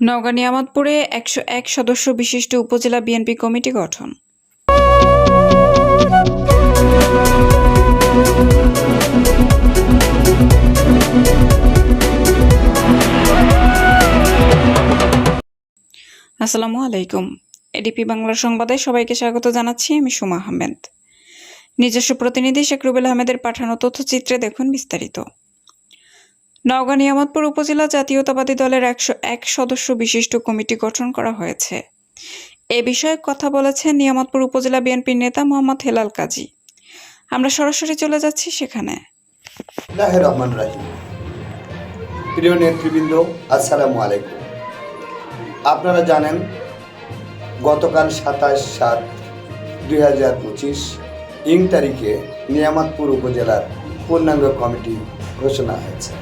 নওগাঁ নিয়ামতপুরে একশো এক সদস্য বিশিষ্ট উপজেলা বিএনপি কমিটি গঠন। আসসালামু আলাইকুম। এডিপি বাংলা সংবাদে সবাইকে স্বাগত জানাচ্ছি, আমি সুমা আহমেদ। নিজস্ব প্রতিনিধি শেখ রুবেল আহমেদের পাঠানো তথ্যচিত্রে দেখুন বিস্তারিত। নওগাঁ নিয়ামতপুর উপজেলা জাতীয়তাবাদী দলের একশো এক সদস্য বিশিষ্ট কমিটি গঠন করা হয়েছে। এ বিষয়ে কথা বলেছেন নিয়ামতপুর উপজেলা বিএনপির নেতা মোহাম্মদ হেলাল কাজী। আমরা সরাসরি চলে যাচ্ছি সেখানে। রহমান রাহিম। প্রিয় নেতৃবৃন্দ, আসসালামু আলাইকুম। আপনারা জানেন, গতকাল সাতাশ সাত দুই হাজার পঁচিশ ইং তারিখে নিয়ামতপুর উপজেলার পূর্ণাঙ্গ কমিটি ঘোষণা হয়েছে।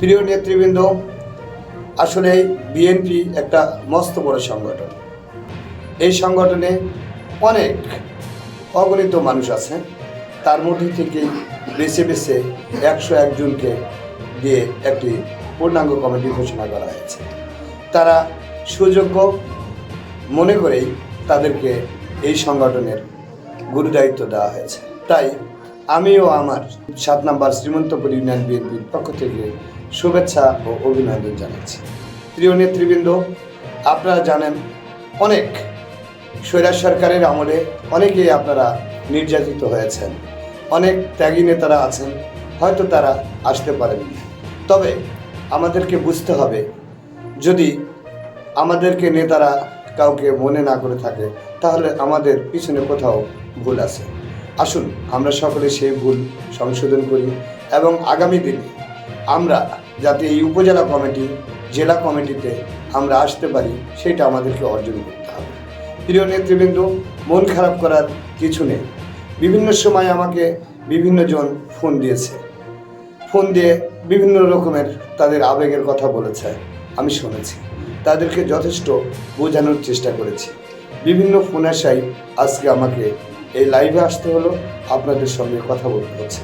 প্রিয় নেতৃবৃন্দ, আসলে বিএনপি একটা মস্ত বড় সংগঠন। এই সংগঠনে অনেক অগণিত মানুষ আছে। তার মধ্যে থেকেই বেছে বেছে একশো একজনকে দিয়ে একটি পূর্ণাঙ্গ কমিটি ঘোষণা করা হয়েছে। তারা সুযোগ্য মনে করেই তাদেরকে এই সংগঠনের গুরুদায়িত্ব দেওয়া হয়েছে। তাই আমিও আমার সাত নম্বর শ্রীমন্তপুর ইউনিয়ন বিএনপির পক্ষ থেকে শুভেচ্ছা ও অভিনন্দন জানাচ্ছি। প্রিয় নেতৃবৃন্দ, আপনারা জানেন, অনেক স্বৈরাজ সরকারের আমলে অনেকেই আপনারা নির্যাতিত হয়েছেন। অনেক ত্যাগী নেতারা আছেন, হয়তো তারা আসতে পারেন তবে আমাদেরকে বুঝতে হবে, যদি আমাদেরকে নেতারা কাউকে মনে না করে থাকে, তাহলে আমাদের পিছনে কোথাও ভুল আছে। আসুন, আমরা সকলে সেই ভুল সংশোধন করি এবং আগামী দিনে আমরা যাতে এই উপজেলা কমিটি, জেলা কমিটিতে আমরা আসতে পারি, সেটা আমাদেরকে অর্জন করতে হবে। প্রিয় নেতৃবৃন্দ, মন খারাপ করার কিছু নেই। বিভিন্ন সময় আমাকে বিভিন্ন জন ফোন দিয়েছে। ফোন দিয়ে বিভিন্ন রকমের তাদের আবেগের কথা বলেছে। আমি শুনেছি। তাদেরকে যথেষ্ট বোঝানোর চেষ্টা করেছি। বিভিন্ন ফোন আসাই আজকে আমাকে এই লাইভে আসতে হলো। আপনাদের সঙ্গে কথা বলতে হচ্ছে।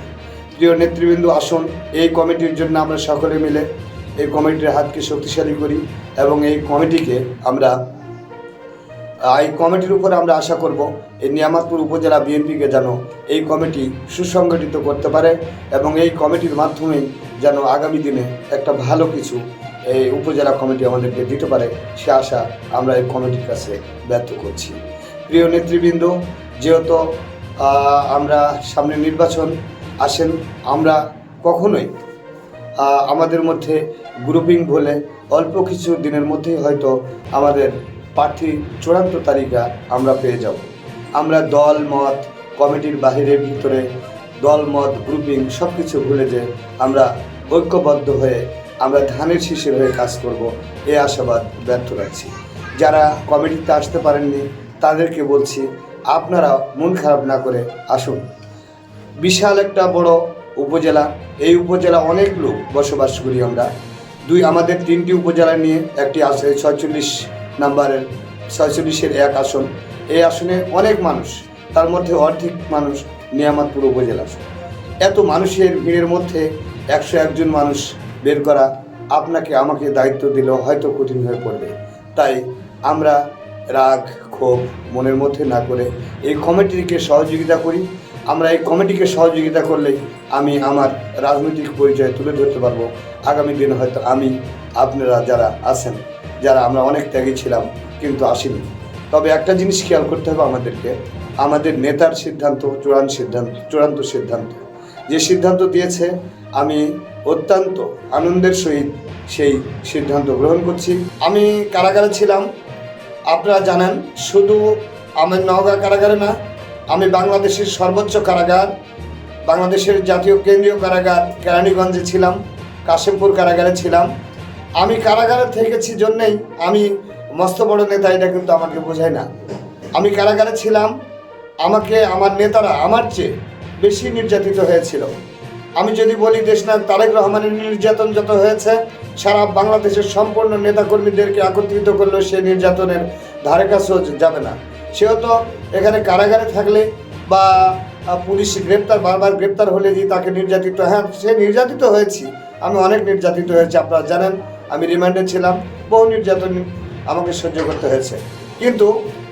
প্রিয় নেতৃবৃন্দ, আসুন। এই কমিটির জন্য আমরা সকলে মিলে এই কমিটির হাতকে শক্তিশালী করি এবং এই কমিটিকে আমরা এই কমিটির উপর আমরা আশা করব এই নিয়ামতপুর উপজেলা বিএনপিকে যেন এই কমিটি সুসংগঠিত করতে পারে এবং এই কমিটির মাধ্যমেই যেন আগামী দিনে একটা ভালো কিছু এই উপজেলা কমিটি আমাদেরকে দিতে পারে সে আশা আমরা এই কমিটির কাছে ব্যর্থ করছি। প্রিয় নেতৃবৃন্দ যেহেতু আমরা সামনে নির্বাচন আসেন, আমরা কখনোই আমাদের মধ্যে গ্রুপিং বলে অল্প কিছু দিনের মধ্যেই হয়তো আমাদের প্রার্থী চূড়ান্ত তালিকা আমরা পেয়ে যাব। আমরা দল, মত, কমিটির বাহিরের ভিতরে দল, মত গ্রুপিং সব কিছু ভুলে যে আমরা ঐক্যবদ্ধ হয়ে আমরা ধানের শীষের হয়ে কাজ করব এই আশাবাদ ব্যর্থ রাখছি। যারা কমিটিতে আসতে পারেননি, তাদেরকে বলছি আপনারা মন খারাপ না করে আসুন। বিশাল একটা বড় উপজেলা, এই উপজেলা অনেক লোক বসবাস করি আমরা। দুই, আমাদের তিনটি উপজেলা নিয়ে একটি আছে ছয়চল্লিশ নাম্বারের, ছয়চল্লিশের এক আসন। এই আসনে অনেক মানুষ, তার মধ্যে অর্ধেক মানুষ নিয়ামতপুর উপজেলা। এত মানুষের ভিড়ের মধ্যে একশো একজন মানুষ বের করা আপনাকে আমাকে দায়িত্ব দিলেও হয়তো কঠিন হয়ে পড়বে। তাই আমরা রাগ ক্ষোভ মনের মধ্যে না করে এই কমিটিকে সহযোগিতা করি। আমরা এই কমিটিকে সহযোগিতা করলেই আমি আমার রাজনৈতিক পরিচয় তুলে ধরতে পারব। আগামী দিনে হয়তো আমি, আপনারা যারা আছেন, যারা আমরা অনেক ত্যাগী ছিলাম, কিন্তু আসিনি। তবে একটা জিনিস খেয়াল করতে হবে আমাদেরকে। আমাদের নেতার সিদ্ধান্ত, চূড়ান্ত সিদ্ধান্ত চূড়ান্ত সিদ্ধান্ত। যে সিদ্ধান্ত দিয়েছে, আমি অত্যন্ত আনন্দের সহিত সেই সিদ্ধান্ত গ্রহণ করছি। আমি কারাগারে ছিলাম আপনারা জানেন, শুধু আমার নওগাঁ কারাগারে না, আমি বাংলাদেশের সর্বোচ্চ কারাগার, বাংলাদেশের জাতীয় কেন্দ্রীয় কারাগার কেরানীগঞ্জে ছিলাম, কাশিমপুর কারাগারে ছিলাম। আমি কারাগারে থেকেছি জন্যেই আমি মস্ত বড় নেতা, এটা কিন্তু আমাকে বোঝায় না। আমি কারাগারে ছিলাম, আমাকে, আমার নেতারা আমার চেয়ে বেশি নির্যাতিত হয়েছিল। আমি যদি বলি দেশনায়ক তারেক রহমানের নির্যাতন যত হয়েছে, সারা বাংলাদেশের সম্পূর্ণ নেতাকর্মীদেরকে একত্রিত করলেও সে নির্যাতনের ধারে কাছেও যাবে না। সেও তো এখানে কারাগারে থাকলে বা পুলিশ গ্রেপ্তার, বারবার গ্রেপ্তার হলে যে তাকে নির্যাতিত হ্যাঁ সে নির্যাতিত হয়েছি। আমি অনেক নির্যাতিত হয়েছি, আপনারা জানেন, আমি রিমান্ডে ছিলাম। বহু নির্যাতন আমাকে সহ্য করতে হয়েছে। কিন্তু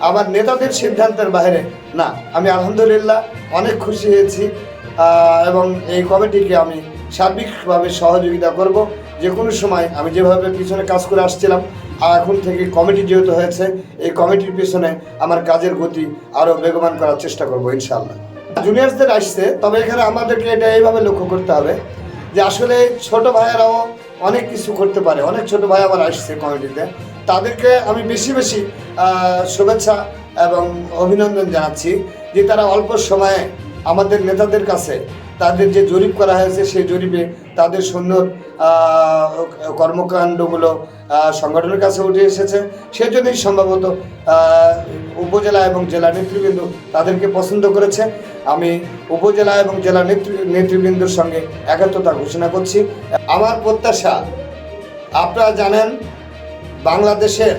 আমার নেতাদের সিদ্ধান্তের বাইরে না। আমি আলহামদুলিল্লাহ অনেক খুশি হয়েছি। এবং এই কমিটিকে আমি সার্বিকভাবে সহযোগিতা করব। যে কোনো সময় আমি যেভাবে পিছনে কাজ করে আসছিলাম, আর এখন থেকে কমিটি যেহেতু হয়েছে, এই কমিটির পিছনে আমার কাজের গতি আরও বেগবান করার চেষ্টা করব ইনশাল্লাহ জুনিয়রসদের আসছে, তবে এখানে আমাদেরকে এটা এইভাবে লক্ষ্য করতে হবে যে আসলে ছোট ভাইয়েরাও অনেক কিছু করতে পারে, অনেক ছোট ভাই আবার আসছে কমিটিতে। তাদেরকে আমি বেশি বেশি শুভেচ্ছা এবং অভিনন্দন জানাচ্ছি যে তারা অল্প সময়ে আমাদের নেতাদের কাছে তাদের যে জরিপ করা হয়েছে সেই জরিপে তাদের আহ, কর্মকাণ্ডগুলো সংগঠনের কাছে উঠে এসেছে। সেজন্যই সম্ভবত উপজেলা এবং জেলা নেতৃবৃন্দ তাদেরকে পছন্দ করেছে। আমি উপজেলা এবং জেলা নেতৃ নেতৃবৃন্দর সঙ্গে একাত্মতা ঘোষণা করছি। আমার প্রত্যাশা আপনারা জানেন বাংলাদেশের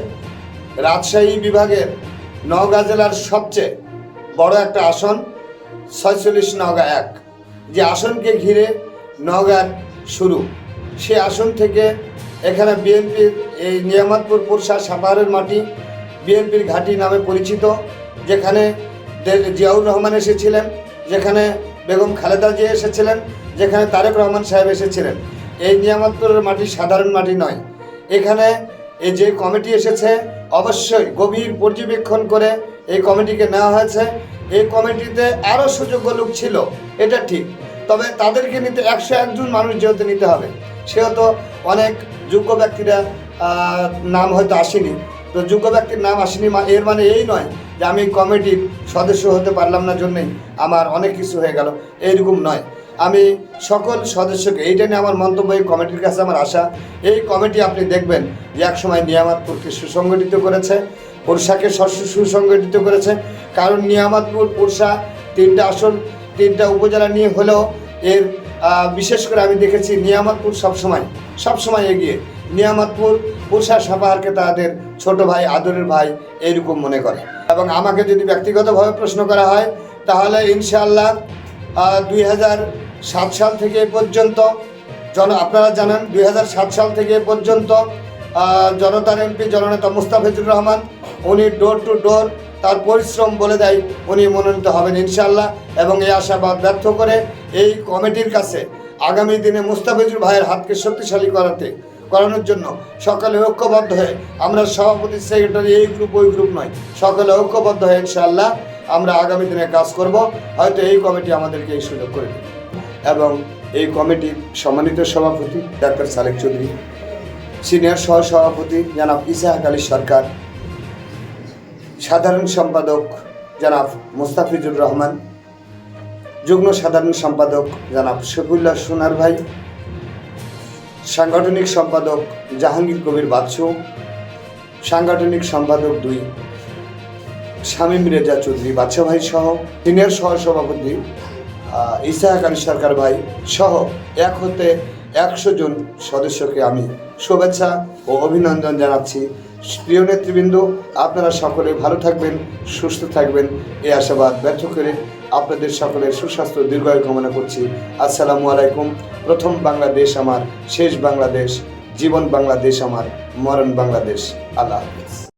রাজশাহী বিভাগের নওগাঁ জেলার সবচেয়ে বড় একটা আসন ছয়চল্লিশ নওগাঁ এক। যে আসনকে ঘিরে নওগাঁর শুরু। সে আসন থেকে এখানে বিএনপির এই নিয়ামতপুর পুরসা সাপাহারের মাটি বিএনপির ঘাঁটি নামে পরিচিত, যেখানে জিয়াউর রহমান এসেছিলেন, যেখানে বেগম খালেদা জিয়া এসেছিলেন, যেখানে তারেক রহমান সাহেব এসেছিলেন। এই নিয়ামতপুরের মাটি সাধারণ মাটি নয়। এখানে এই যে কমিটি এসেছে, অবশ্যই গভীর পর্যবেক্ষণ করে এই কমিটিকে নেওয়া হয়েছে। এই কমিটিতে আরও সুযোগ্য লোক ছিল, এটা ঠিক। তবে তাদেরকে নিতে একশো একজন মানুষ যেহেতু নিতে হবে, সেহেতু অনেক যোগ্য ব্যক্তিরা নাম হয়তো আসেনি। তো যোগ্য ব্যক্তির নাম আসেনি এর মানে এই নয় যে আমি কমিটির সদস্য হতে পারলাম না জন্যেই আমার অনেক কিছু হয়ে গেল, এইরকম নয়। আমি সকল সদস্যকে, এইটা নিয়ে আমার মন্তব্য, এই কমিটির কাছে আমার আশা। এই কমিটি আপনি দেখবেন যে একসময় নিয়ামতপুরকে সুসংগঠিত করেছে সু- সুসংগঠিত করেছে কারণ নিয়ামতপুর পুরসা তিনটা আসন, তিনটা উপজেলা নিয়ে হলেও এর বিশেষ করে আমি দেখেছি নিয়ামতপুর সবসময় সবসময় এগিয়ে। নিয়ামতপুর পুরসা সাপাহারকে তাদের ছোট ভাই, আদরের ভাই এইরকম মনে করে। এবং আমাকে যদি ব্যক্তিগতভাবে প্রশ্ন করা হয়, তাহলে ইনশাআল্লাহ দুই সাত সাল থেকে পর্যন্ত জন, আপনারা জানেন দুই হাজার সাত সাল থেকে পর্যন্ত জনতার এমপি জননেতা মুস্তাফিজুর রহমান, উনি ডোর টু ডোর তার পরিশ্রম বলে দেয়, উনি মনোনীত হবেন ইনশাল্লাহ এবং এই আশাবাদ ব্যর্থ করে এই কমিটির কাছে আগামী দিনে মুস্তাফিজুর ভাইয়ের হাতকে শক্তিশালী করাতে, করানোর জন্য সকালে ঐক্যবদ্ধ হয়ে, আমরা সভাপতি, সেক্রেটারি এই গ্রুপ ওই গ্রুপ নয়, সকালে ঐক্যবদ্ধ হয়ে ইনশাআল্লাহ আমরা আগামী দিনে কাজ করব, হয়তো এই কমিটি আমাদেরকে এই সুযোগ করে দেবে। এবং এই কমিটির সম্মানিত সভাপতি ডাক্তার সালেক চৌধুরী, সিনিয়র সহ সভাপতি জনাব ইসাহাক আলী সরকার সাধারণ সম্পাদক জনাব মুস্তাফিজুর রহমান যুগ্ম সাধারণ সম্পাদক জনাব শফিউল্লাহ সোনার ভাই সাংগঠনিক সম্পাদক জাহাঙ্গীর কবির বাদশু সাংগঠনিক সম্পাদক দুই শামীম রেজা চৌধুরী বাদশা ভাই সহ সিনিয়র সহ সভাপতি আহ, ইসাহাক আলী সরকার ভাই সহ এক হতে একশো জন সদস্যকে আমি শুভেচ্ছা ও অভিনন্দন জানাচ্ছি। প্রিয় নেতৃবৃন্দ, আপনারা সকলে ভালো থাকবেন, সুস্থ থাকবেন। এই আশাবাদ ব্যর্থ করে আপনাদের সকলের সুস্বাস্থ্য দীর্ঘায়ু কামনা করছি। আসসালামু আলাইকুম। প্রথম বাংলাদেশ আমার, শেষ বাংলাদেশ, জীবন বাংলাদেশ আমার, মরণ বাংলাদেশ। আল্লাহ হাফিজ।